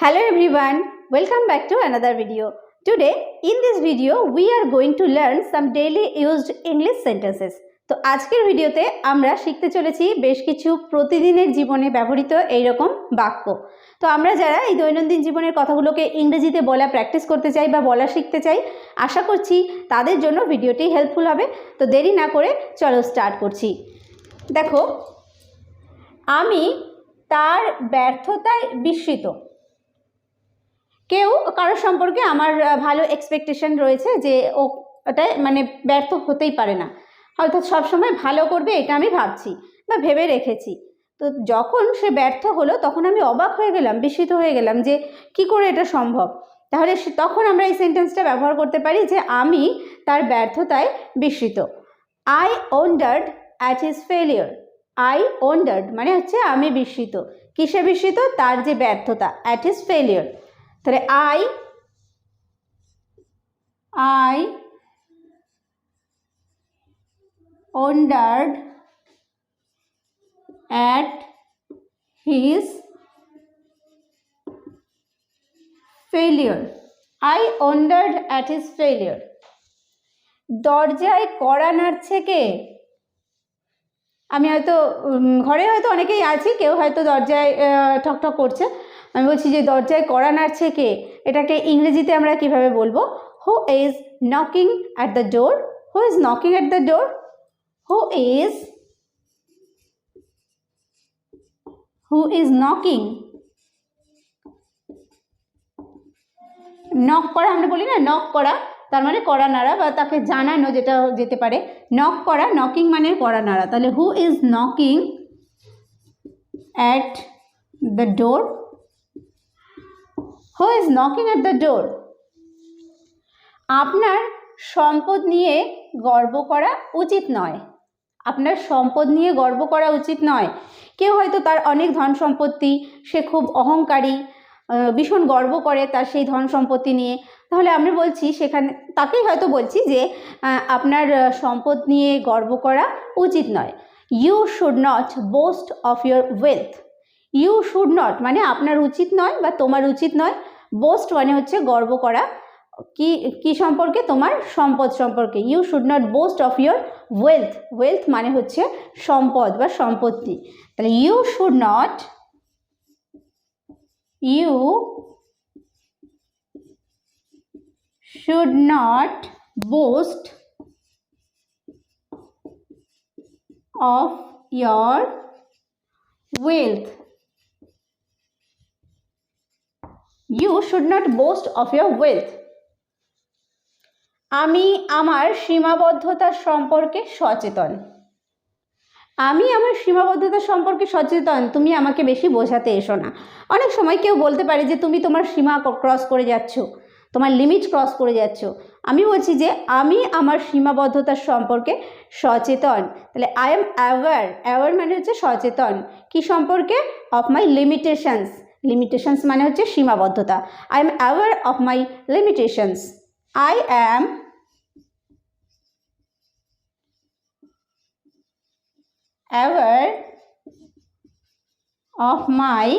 Hello everyone, welcome back to another video. Today, in this video, we are going to learn some daily used English sentences. তো আজকের ভিডিওতে আমরা শিখতে চলেছি বেশ কিছু প্রতিদিনের জীবনে ব্যবহৃত এইরকম বাক্য তো আমরা যারা এই দৈনন্দিন জীবনের কথাগুলোকে ইংরেজিতে বলা প্র্যাকটিস করতে চাই বা বলা শিখতে চাই আশা করছি তাদের জন্য ভিডিওটি হেল্পফুল হবে তো দেরি না করে চলো স্টার্ট করছি দেখো আমি তার ব্যর্থতায় বিস্মিত কেউ কারোর সম্পর্কে আমার ভালো এক্সপেকটেশন রয়েছে যে ও ওটা মানে ব্যর্থ হতেই পারে না। হয়তো সবসময় ভালো করবে এটা আমি ভাবছি বা ভেবে রেখেছি। তো যখন সে ব্যর্থ হলো তখন আমি অবাক হয়ে গেলাম, বিস্মিত হয়ে গেলাম যে কি করে এটা সম্ভব? তাহলে তখন আমরা এই সেন্টেন্সটা ব্যবহার করতে পারি যে আমি তার ব্যর্থতায় বিস্মিত। I wondered at his failure I wondered মানে হচ্ছে আমি বিস্মিত। কিসে বিস্মিত? তার যে ব্যর্থতা অ্যাট হিজ ফেলিওর তাহলে I I wondered at his failure. I wondered at his failure. দরজায় কড়া নাড়ছে কে? আমি হয়তো ঘরে হয়তো অনেকেই আছি, কেউ হয়তো দরজায় ঠকঠক করছে। আমি বলছি যে দরজায় কড়া নাড়ছে কে এটাকে ইংরেজিতে আমরা কীভাবে বলব? Who is knocking at the door who is knocking at the door who is who is knocking knock করা আমরা বলি না নক করা, তার মানে কড়া নাড়া বা তাকে জানানো যেটা যেতে পারে। নক করা নকিং মানে কড়া নাড়া। তাহলে who is knocking at the door who is knocking at the door আপনার সম্পদ নিয়ে গর্ব করা উচিত নয়। আপনার সম্পদ নিয়ে গর্ব করা উচিত নয়। কেউ হয়তো তার অনেক ধন সম্পত্তি, সে খুব অহংকারী ভীষণ গর্ব করে তার সেই ধন সম্পত্তি নিয়ে। তাহলে আমি বলছি সেখানে, তাকেই হয়তো বলছি যে আপনার সম্পদ নিয়ে গর্ব করা উচিত নয়। You should not boast of your wealth you should not মানে আপনার উচিত নয় বা তোমার উচিত নয়। বোস্ট মানে হচ্ছে গর্ব করা। কি কি সম্পর্কে? তোমার সম্পদ সম্পর্কে। You should not boast of your wealth wealth মানে হচ্ছে সম্পদ বা সম্পত্তি। তাহলে you should not you should not boast of your wealth you should not boast of your wealth আমি আমার সীমাবদ্ধতা সম্পর্কে সচেতন। আমি আমার সীমাবদ্ধতা সম্পর্কে সচেতন, তুমি আমাকে বেশি বোঝাতে এসো না। অনেক সময় কেউ বলতে পারে যে, তুমি তোমার সীমা ক্রস করে যাচ্ছ, তোমার লিমিট ক্রস করে যাচ্ছ। আমি বলছি যে, আমি আমার সীমাবদ্ধতার সম্পর্কে সচেতন। তাহলে আই এম অ্যাওয়ার অ্যাওয়ার মানে হচ্ছে সচেতন। কি সম্পর্কে? অফ মাই লিমিটেশনস লিমিটেশনস মানে হচ্ছে সীমাবদ্ধতা। I am aware of my limitations I am aware of my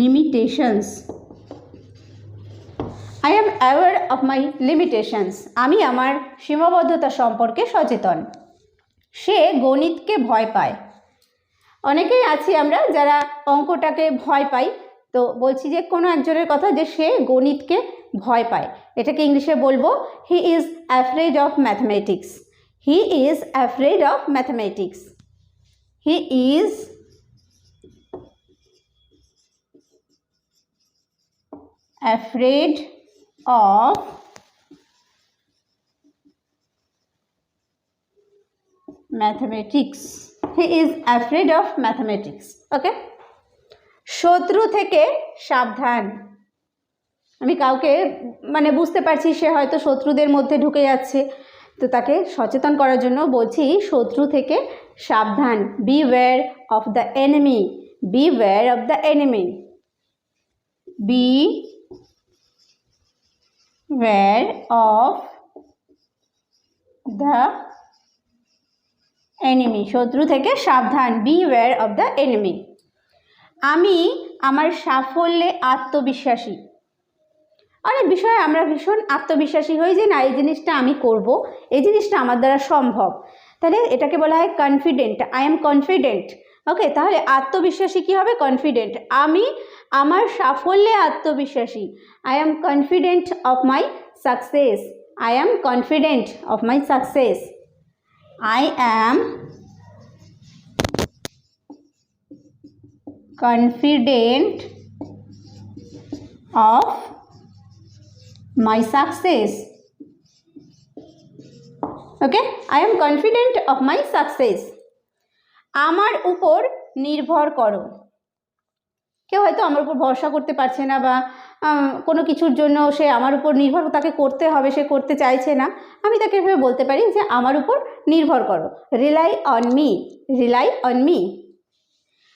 limitations I am aware of my limitations আমি আমার সীমাবদ্ধতা সম্পর্কে সচেতন। সে গণিতকে ভয় পায়। অনেকেই আছি আমরা যারা অঙ্কটাকে ভয় পাই। তো বলছি যে কোনো একজনের কথা যে সে গণিতকে ভয় পায়। এটাকে ইংলিশে বলব he is afraid of mathematics he is afraid of mathematics he is afraid of mathematics. He is afraid of mathematics. Okay শত্রু থেকে সাবধান। আমি কাউকে মানে বুঝতে পারছি সে হয়তো শত্রুদের মধ্যে ঢুকে যাচ্ছে। তো তাকে সচেতন করার জন্য বলছি, শত্রু থেকে সাবধান। Beware of the enemy beware of the enemy beware of the enemy শত্রু থেকে সাবধান beware of the enemy আমি আমার সাফল্যে আত্মবিশ্বাসী। অনেক বিষয়ে আমরা ভীষণ আত্মবিশ্বাসী হই যে না, এই জিনিসটা আমি করব, এই জিনিসটা আমার দ্বারা সম্ভব। তাহলে এটাকে বলা হয় confident I am confident okay তাহলে আত্মবিশ্বাসী কী হবে? কনফিডেন্ট আমি আমার সাফল্যে আত্মবিশ্বাসী। I am confident of my success I am confident of my success I am confident of my success. Okay I am confident of my success আমার উপর নির্ভর করো। কেউ হয়তো আমার উপর ভরসা করতে পারছে না বা কোনো কিছুর জন্য সে আমার উপর নির্ভর তাকে করতে হবে, সে করতে চাইছে না। আমি তাকে এভাবে বলতে পারি যে, আমার উপর নির্ভর করো। Rely on me rely on me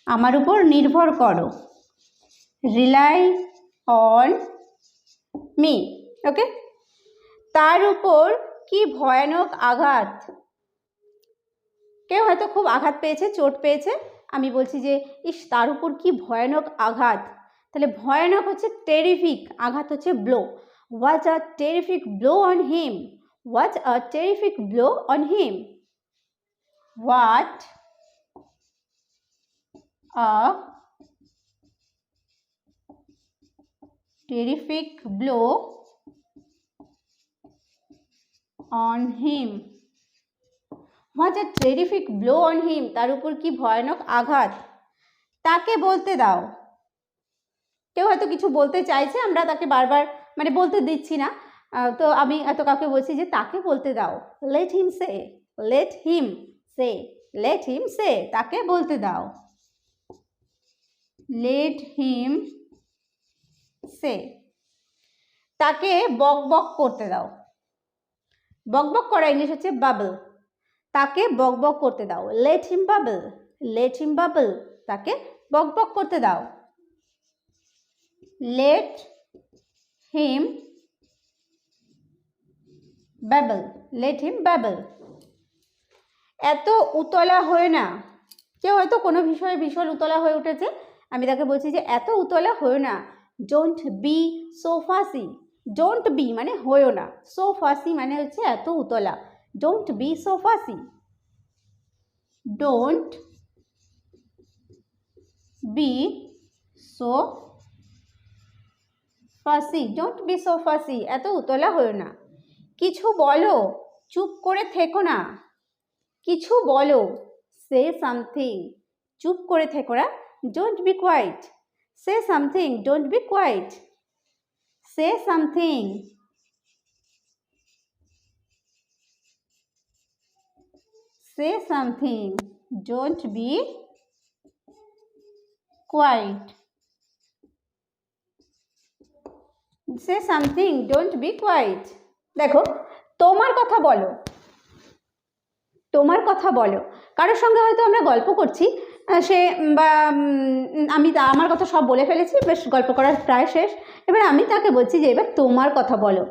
আমার উপর নির্ভর করো। রিলাই অন মি ওকে তার উপর কি ভয়ানক আঘাত? কেউ হয়তো খুব আঘাত পেয়েছে, চোট পেয়েছে। আমি বলছি যে, ইস, তার উপর কি ভয়ানক আঘাত? তাহলে ভয়ানক হচ্ছে টেরিফিক আঘাত হচ্ছে blow was a terrific blow on him was a terrific blow on him what a terrific blow on him? What a terrific blow on him? তার উপর কি ভয়ানক আঘাত? তাকে বলতে দাও। কেউ হয়তো কিছু বলতে চাইছে, আমরা তাকে বারবার মানে বলতে দিচ্ছি না। তো আমি এত কাউকে বলছি যে তাকে বলতে দাও। Let him say let him say let him say তাকে বলতে দাও। লেট হিম সে তাকে বক বক করতে দাও। বক বক করা ইংলিশ হচ্ছে বাবল তাকে বক বক করতে দাও। Let him babble let him babble তাকে বক বক করতে দাও। Let him babble let him babble এত উতলা হয়ে না, কেউ হয়তো কোনো বিষয়ে ভীষণ উতলা হয়ে উঠেছে, আমি তাকে বলছি যে এত উতলা হয়েও না don't be so fussy don't be মানে হয়েও না সো ফাসি মানে হচ্ছে এত উতলা don't be so fussy don't be so fussy don't be so fussy, এত উতলা হয়েও না। কিছু বলো, চুপ করে থেকো না। কিছু বলো সে সামথিং চুপ করে থেকো না। Don't be quiet say something don't be quiet say something say something don't be quiet say something don't be quiet দেখো, তোমার কথা বলো। তোমার কথা বলো। কারোর সঙ্গে হয়তো আমরা গল্প করছি সে বা আমি আমার কথা সব বলে ফেলেছি, বেশ গল্প করার প্রায় শেষ। এবার আমি তাকে বলছি যে, এবার তোমার কথা বলো।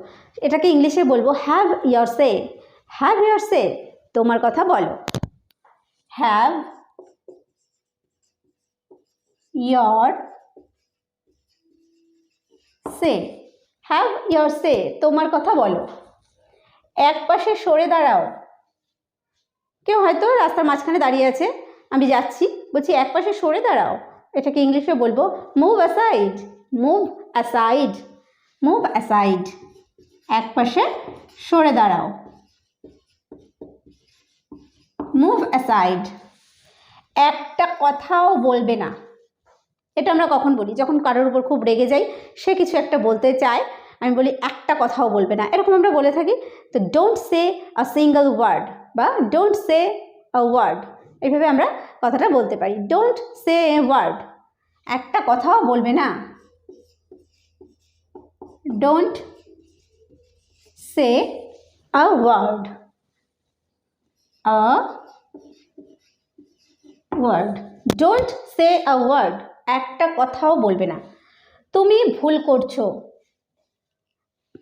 এটাকে ইংলিশে বলব হ্যাভ ইয়ার সে হ্যাভ ইয়ার সে তোমার কথা বলো। হ্যাভ ইয়ার সে হ্যাভ ইয়ার সে তোমার কথা বলো। এক পাশে সরে দাঁড়াও। কেউ হয়তো রাস্তার মাঝখানে দাঁড়িয়ে আছে, আমি যাচ্ছি। বলছি, এক পাশে সরে দাঁড়াও। এটাকে ইংলিশে বলব move aside move aside move aside এক পাশে সরে দাঁড়াও। মুভ অ্যাসাইড একটা কথাও বলবে না। এটা আমরা কখন বলি? যখন কারোর উপর খুব রেগে যাই, সে কিছু একটা বলতে চায়, আমি বলি একটা কথাও বলবে না। এরকম আমরা বলে থাকি। তো don't say a single word বা ডোন্ট সে আ ওয়ার্ড এইভাবে আমরা কথাটা বলতে পারি। ডোন্ট সে এ ওয়ার্ড একটা কথাও বলবে না। Don't say a word a word don't say a word একটা কথাও বলবে না। তুমি ভুল করছ।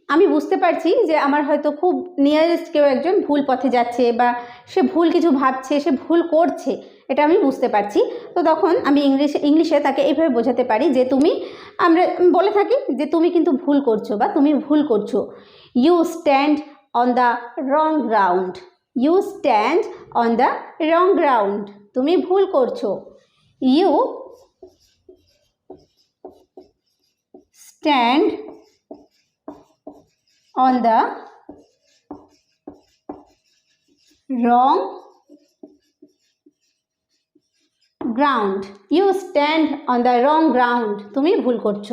আমি বুঝতে পারছি যে আমার হয়তো খুব নিয়ারেস্ট কেউ একজন ভুল পথে যাচ্ছে বা সে ভুল কিছু ভাবছে, সে ভুল করছে, এটা আমি বুঝতে পারছি। তো তখন আমি ইংলিশে ইংলিশে তাকে এইভাবে বোঝাতে পারি যে তুমি, আমরা বলে থাকি যে তুমি কিন্তু ভুল করছ বা তুমি ভুল করছ। You stand on the wrong ground you stand on the wrong ground তুমি ভুল করছ। You stand on the wrong ground. You stand on the wrong ground. তুমি ভুল করছ।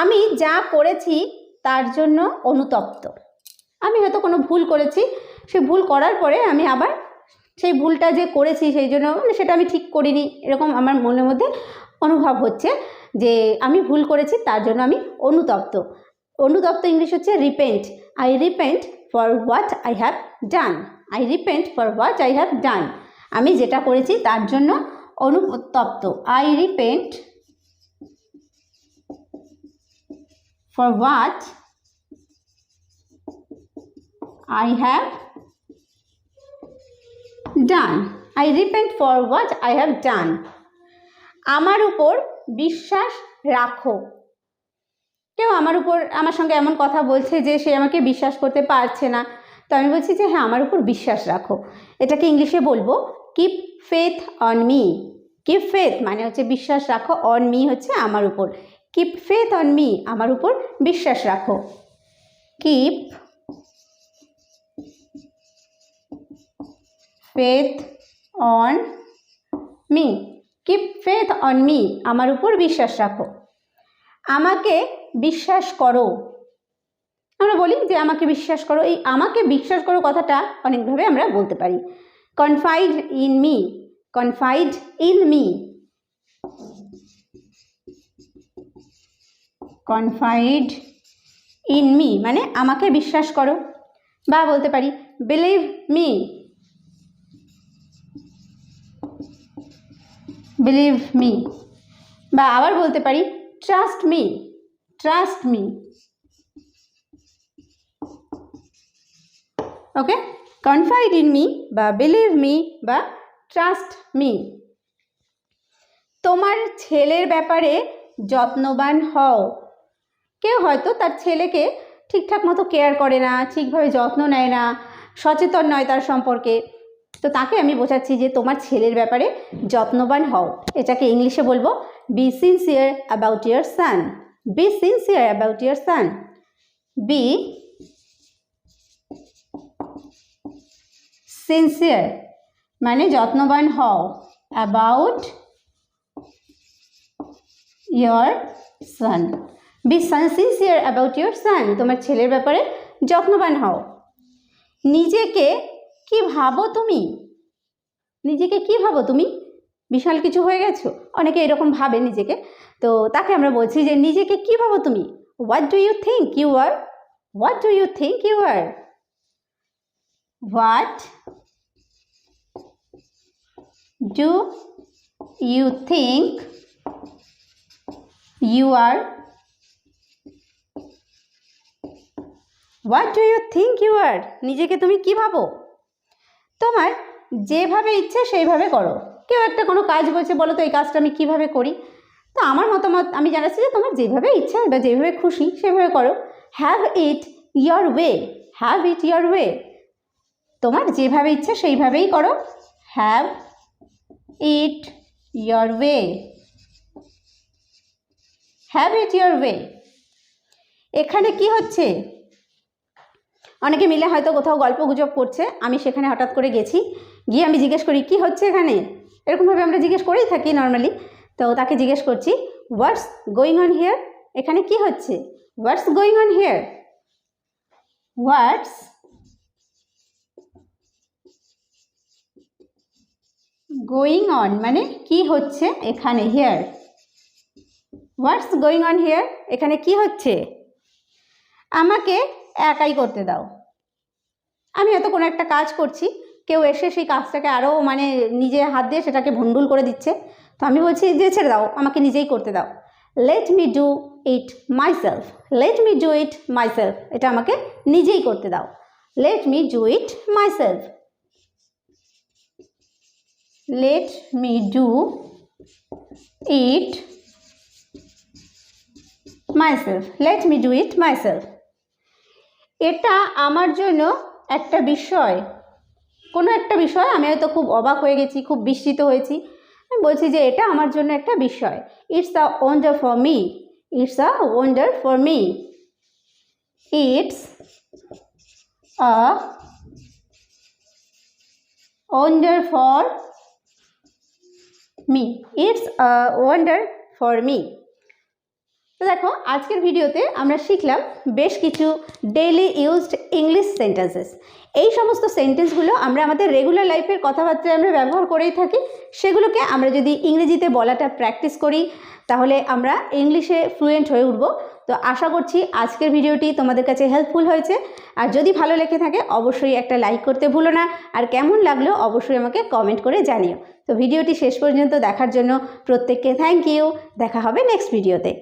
আমি যা করেছি তার জন্য অনুতপ্ত। আমি হয়তো কোনো ভুল করেছি, সে ভুল করার পরে আমি আবার সেই ভুলটা যে করেছি সেই জন্য মানে সেটা আমি ঠিক করিনি। এরকম আমার মনের মধ্যে অনুভব হচ্ছে। যে আমি ভুল করেছি, তার জন্য আমি অনুতপ্ত। অনুতপ্ত ইংলিশ হচ্ছে repent I repent for what I have done I repent for what I have done আমি যেটা করেছি, তার জন্য অনুতপ্ত। I repent for what I have done I repent for what I have done আমার উপর বিশ্বাস রাখো। কেউ আমার উপর, আমার সঙ্গে এমন কথা বলছে যে সে আমাকে বিশ্বাস করতে পারছে না। তো আমি বলছি যে হ্যাঁ আমার উপর বিশ্বাস রাখো। এটাকে ইংলিশে বলব keep faith on me keep faith মানে হচ্ছে বিশ্বাস রাখো অন মি হচ্ছে আমার উপর। কিপ ফেথ অন মি আমার উপর বিশ্বাস রাখো। Keep faith on me keep faith on me আমার উপর বিশ্বাস রাখো। আমাকে বিশ্বাস করো। আমরা বলি যে আমাকে বিশ্বাস করো। এই আমাকে বিশ্বাস করো কথাটা অনেকভাবে আমরা বলতে পারি। Confide in me confide in me confide in me মানে আমাকে বিশ্বাস করো। বা বলতে পারি বিলিভ মি বিলিভ মি বা আবার বলতে পারি trust me trust me okay confide in me বা বিলিভ মি বা ট্রাস্ট মি তোমার ছেলের ব্যাপারে যত্নবান হও। কেউ হয়তো তার ছেলেকে ঠিকঠাক মতো কেয়ার করে না, ঠিকভাবে যত্ন নেয় না, সচেতন নয় তার সম্পর্কে। তো তাকে আমি বোঝাচ্ছি যে তোমার ছেলের ব্যাপারে যত্নবান হও। এটাকে ইংলিশে বলব be sincere about your son be sincere about your son be sincere মানে যত্নবান হও। About your son be son sincere about your son তোমার ছেলের ব্যাপারে যত্নবান হও। নিজেকে কি ভাবো তুমি? নিজেকে কি ভাবো তুমি? বিশাল কিছু হয়ে গেছো? অনেকে এরকম ভাবে নিজেকে। তো তাকে আমরা বলছি যে, নিজেকে কি ভাবো তুমি? What do you think you are what do you think you are what do you think you are what do you think you are নিজেকে তুমি কি ভাবো? তোমার যেভাবে ইচ্ছে সেইভাবে করো। কেউ একটা কোনো কাজ বলছে, বলো তো এই কাজটা আমি কীভাবে করি? তো আমার মতামত, আমি জানাচ্ছি যে তোমার যেভাবে ইচ্ছা বা যেভাবে খুশি সেভাবে করো। Have it your way have it your way তোমার যেভাবে ইচ্ছা সেইভাবেই করো। Have it your way have it your way এখানে কি হচ্ছে? অনেকে মিলে হয়তো কোথাও গল্প গুজব করছে, আমি সেখানে হঠাৎ করে গেছি। গিয়ে আমি জিজ্ঞেস করি, কি হচ্ছে এখানে? এরকমভাবে আমরা জিজ্ঞেস করেই থাকি নর্মালি তো তাকে জিজ্ঞেস করছি হোয়াটস গোয়িং অন হিয়ার এখানে কি হচ্ছে? What's going on here what's going on মানে কি হচ্ছে এখানে here what's going on here এখানে কি হচ্ছে? আমাকে একাই করতে দাও। আমি হয়তো কোনো একটা কাজ করছি, কেউ এসে সেই কাজটাকে আরও মানে নিজে হাত দিয়ে সেটাকে ভুন্ডুল করে দিচ্ছে। তো আমি বলছি যে ছেড়ে দাও, আমাকে নিজেই করতে দাও। Let me do it myself let me do it myself এটা আমাকে নিজেই করতে দাও। Let me do it myself let me do it myself let me do it myself এটা আমার জন্য একটা বিষয়। কোনো একটা বিষয়, আমি হয়তো খুব অবাক হয়ে গেছি, খুব বিস্মিত হয়েছি। আমি বলছি যে এটা আমার জন্য একটা বিষয়। It's a wonder for me it's a wonder for me it's a wonder for me it's a wonder for me তো দেখো, আজকের ভিডিওতে আমরা শিখলাম বেশ কিছু ডেইলি ইউজড ইংলিশ সেন্টেন্সেস এই সমস্ত সেন্টেন্সগুলো আমরা আমাদের রেগুলার লাইফের কথাবার্তায় আমরা ব্যবহার করেই থাকি। সেগুলোকে আমরা যদি ইংরেজিতে বলাটা প্র্যাকটিস করি, তাহলে আমরা ইংলিশে ফ্লুয়েন্ট হয়ে উঠব। তো আশা করছি আজকের ভিডিওটি তোমাদের কাছে হেল্পফুল হয়েছে। আর যদি ভালো লেগে থাকে, অবশ্যই একটা লাইক করতে ভুলো না। আর কেমন লাগল, অবশ্যই আমাকে কমেন্ট করে জানিও। তো ভিডিওটি শেষ পর্যন্ত দেখার জন্য প্রত্যেককে থ্যাংক ইউ দেখা হবে নেক্সট ভিডিওতে